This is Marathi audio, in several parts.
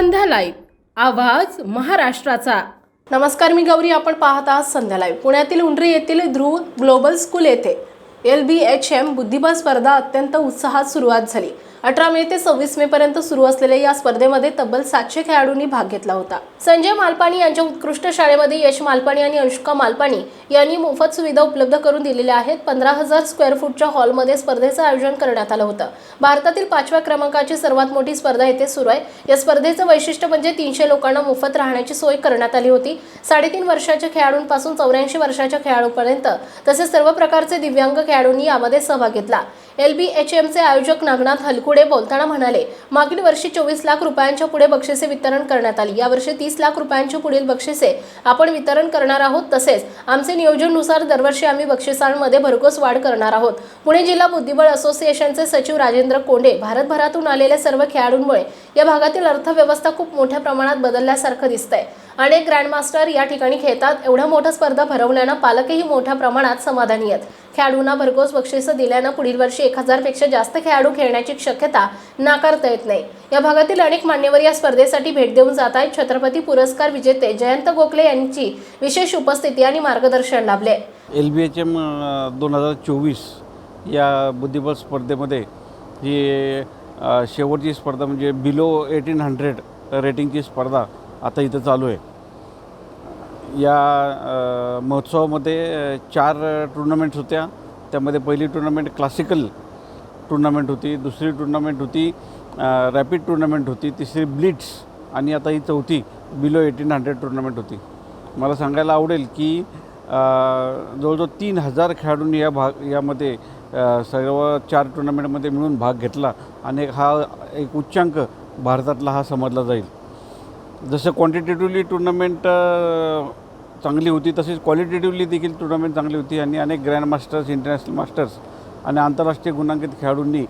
संध्या लाईव्ह. आवाज महाराष्ट्राचा. नमस्कार मी गौरी. आपण पाहत आहात संध्या लाईव्ह. पुण्यातील उंडरी येथील ध्रुव ग्लोबल स्कूल येथे एल बी एच एम बुद्धिबळ स्पर्धा अत्यंत उत्साहात सुरुवात झाली. अठरा मे ते सव्वीस मे पर्यंत सुरू असलेल्या या स्पर्धेमध्ये तब्बल सातशे खेळाडूंनी भाग घेतला होता. संजय मालपाणी यांच्या उत्कृष्ट शाळेमध्ये यश मालपाणी आणि अनुष्का मालपाणी यांनी मोफत सुविधा उपलब्ध करून दिलेल्या आहेत. पंधरा हजार स्क्वेअर फूटच्या हॉलमध्ये स्पर्धेचं आयोजन करण्यात आलं होतं. भारतातील पाचव्या क्रमांकाची सर्वात मोठी स्पर्धा येथे सुरू आहे. या स्पर्धेचं वैशिष्ट्य म्हणजे तीनशे लोकांना मोफत राहण्याची सोय करण्यात आली होती. साडेतीन वर्षाच्या खेळाडूंपासून चौऱ्याऐंशी वर्षाच्या खेळाडूपर्यंत तसेच सर्व प्रकारचे दिव्यांग खेळाडूंनी यामध्ये सहभाग घेतला. एल बी एच एमचे आयोजक नागनाथ हलकुडे बोलताना म्हणाले मागील वर्षी चोवीस लाख रुपयांच्या पुढे बक्षिसे वितरण करण्यात आली. यावर्षी तीस लाख रुपयांची पुढील बक्षिसे आपण वितरण करणार आहोत. तसेच आमचे नियोजननुसार दरवर्षी आम्ही बक्षिसांमध्ये भरघोस वाढ करणार आहोत. पुणे जिल्हा बुद्धिबळ असोसिएशनचे सचिव राजेंद्र कोंडे भारतभरातून आलेल्या सर्व खेळाडूंमुळे या भागातील अर्थव्यवस्था खूप मोठ्या प्रमाणात बदलल्यासारखं दिसतंय. अनेक ग्रँडमास्टर या ठिकाणी खेळतात. एवढ्या मोठ्या स्पर्धा भरवल्यानं पालकही मोठ्या प्रमाणात समाधानी आहेत. खेळाडूंना भरघोस बक्षिसं दिल्यानं पुढील वर्षी एक हजारपेक्षा जास्त खेळाडू खेळण्याची शक्यता नाकारता येत नाही. या भागातील अनेक मान्यवर या स्पर्धेसाठी भेट देऊन जात आहेत. छत्रपती पुरस्कार विजेते जयंत गोखले यांची विशेष उपस्थिती आणि मार्गदर्शन लाभले. एल बी एच एम दोन हजार चोवीस या बुद्धिबळ स्पर्धेमध्ये जी शेवटची स्पर्धा म्हणजे बिलो एटीन हंड्रेड रेटिंगची स्पर्धा आता इथं चालू आहे. या महोत्सवामध्ये चार टुर्नामेंट्स होत्या. त्यामध्ये पहिली टुर्नामेंट क्लासिकल टुर्नामेंट होती दुसरी टुर्नामेंट होती रॅपिड टुर्नामेंट होती तिसरी ब्लिट्स आणि आता ही चौथी बिलो एटीन हंड्रेड टुर्नामेंट होती. मला सांगायला आवडेल की जवळजवळ तीन हजार खेळाडूंनी या भाग यामध्ये सर्व चार टुर्नामेंटमध्ये मिळून भाग घेतला आणि हा एक उच्चांक भारतातला हा समजला जाईल. जसं क्वांटिटेटिव्हली टुर्नामेंट चांगली होती तसेच क्वालिटेटिव्हली देखील टुर्नामेंट चांगली होती आणि अनेक ग्रँड मास्टर्स इंटरनॅशनल मास्टर्स आणि आंतरराष्ट्रीय गुणांकित खेळाडूंनी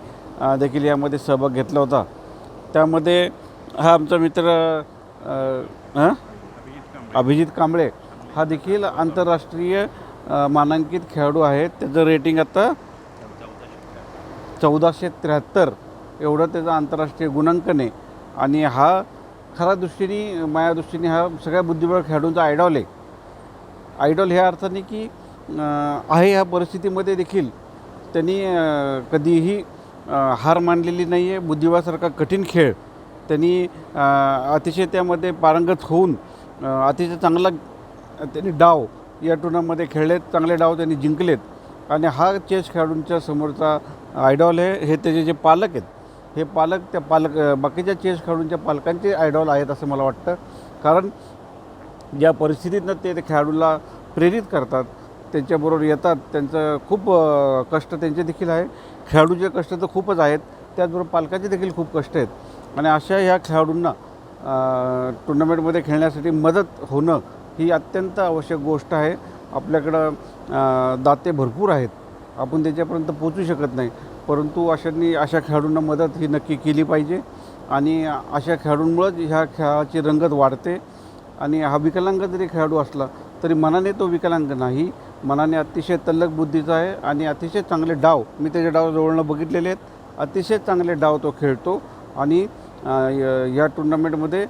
देखील यामध्ये सहभाग घेतला होता. त्यामध्ये हा आमचा मित्र हां अभिजित कांबळे हा देखील आंतरराष्ट्रीय मानांकित खेळाडू आहे. त्याचं रेटिंग आता चौदाशे त्र्याहत्तर. एवढं त्याचं आंतरराष्ट्रीय गुणांकन आहे. आणि हा खऱ्या दृष्टीने माझ्या दृष्टीने हा सगळ्या बुद्धिबळ खेळाडूंचा आयडॉल आहे. आयडॉल ह्या अर्थाने की आहे ह्या परिस्थितीमध्ये देखील त्यांनी कधीही हार मानलेली नाही आहे बुद्धिबळासारखा कठीण खेळ त्यांनी अतिशय त्यामध्ये पारंगत होऊन अतिशय चांगला त्यांनी डाव या टुर्नामध्ये खेळलेत चांगले डाव त्यांनी जिंकलेत. आणि हा चेस खेळाडूंच्या समोरचा आयडॉल आहे हे त्याचे जे पालक आहेत हे पालक त्या पालक बाकीच्या चेस खेळाडूंच्या पालकांचे आयडॉल आहेत असं मला वाटतं. कारण ज्या परिस्थितीतनं ते त्या खेळाडूला प्रेरित करतात त्यांच्याबरोबर येतात त्यांचं खूप कष्ट त्यांचे देखील आहे. खेळाडूचे कष्ट तर खूपच आहेत त्याचबरोबर पालकाचे देखील खूप कष्ट आहेत. आणि अशा ह्या खेळाडूंना टुर्नामेंटमध्ये खेळण्यासाठी मदत होणं ही अत्यंत आवश्यक गोष्ट आहे. आपल्याकडं दाते भरपूर आहेत. आपण त्याच्यापर्यंत पोचू शकत नाही. परंतु अशांनी अशा खेळाडूंना मदत ही नक्की केली पाहिजे. आणि अशा खेळाडूंमुळंच ह्या खेळाची रंगत वाढते. आणि हा विकलांग जरी खेळाडू असला तरी मनाने तो विकलांग नाही. मनाने अतिशय तल्लक बुद्धीचा आहे आणि अतिशय चांगले डाव मी त्याचे डाव जवळनं बघितलेले आहेत. अतिशय चांगले डाव तो खेळतो आणि य- या टुर्नामेंटमध्ये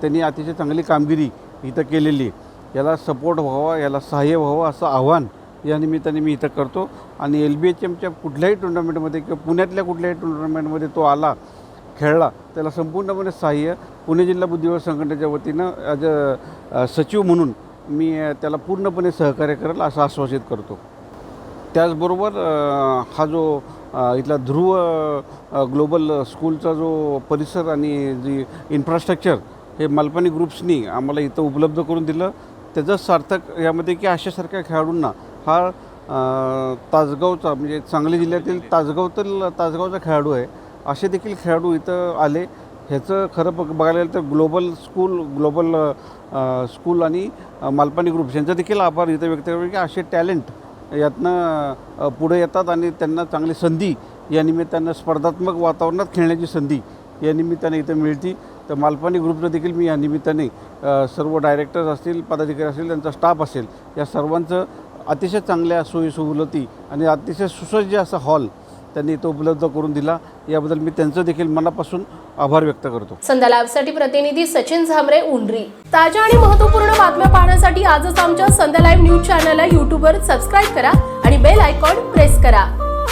त्यांनी अतिशय चांगली कामगिरी इथं केलेली याला सपोर्ट व्हावा याला सहाय्य व्हावं असं आव्हान या निमित्ताने मी इथं करतो. आणि एल बी एच एमच्या कुठल्याही टुर्नामेंटमध्ये किंवा पुण्यातल्या कुठल्याही टुर्नामेंटमध्ये तो आला खेळला. त्याला संपूर्णपणे सहाय्य पुणे जिल्हा बुद्धिबळ संघटनेच्या वतीनं ॲज अ सचिव म्हणून मी त्याला पूर्णपणे सहकार्य करेल असं आश्वासित करतो. त्याचबरोबर हा जो इथला ध्रुव ग्लोबल स्कूलचा जो परिसर आणि जी इन्फ्रास्ट्रक्चर हे मालपानी ग्रुप्सनी आम्हाला इथं उपलब्ध करून दिलं. त्याचं सार्थक यामध्ये की अशासारख्या खेळाडूंना हा ताजगावचा तासगावचा म्हणजे सांगली जिल्ह्यातील तासगावतील तासगावचा खेळाडू आहे. असे देखील खेळाडू इथं आले. ह्याचं खरं बघ बघायला गेलं तर ग्लोबल स्कूल ग्लोबल स्कूल आणि मालपाणी मालपानी ग्रुप्स यांचा देखील आभार इथं व्यक्त करतो की असे टॅलेंट यातनं पुढे येतात आणि त्यांना चांगली संधी या निमित्तानं स्पर्धात्मक वातावरणात खेळण्याची संधी या निमित्ताने इथं मिळती. तर मालपानी ग्रुपचं देखील मी या निमित्ताने सर्व डायरेक्टर्स असतील पदाधिकारी असतील त्यांचा स्टाफ असेल या सर्वांचं अतिशय चांगल्या सोयी सवलती आणि अतिशय सुसज्ज असा हॉल त्यांनी तो उपलब्ध करून दिला. याबद्दल मी त्यांचं देखील मनापासून आभार व्यक्त करतो. संध्या लाईव्हसाठी प्रतिनिधी सचिन झामरे उंडरी. ताज्या आणि महत्त्वपूर्ण बातम्या पाहण्यासाठी आजच आमच्या संध्या लाईव्ह न्यूज चॅनलला यूट्यूबवर सबस्क्राईब करा आणि बेल आयकॉन प्रेस करा.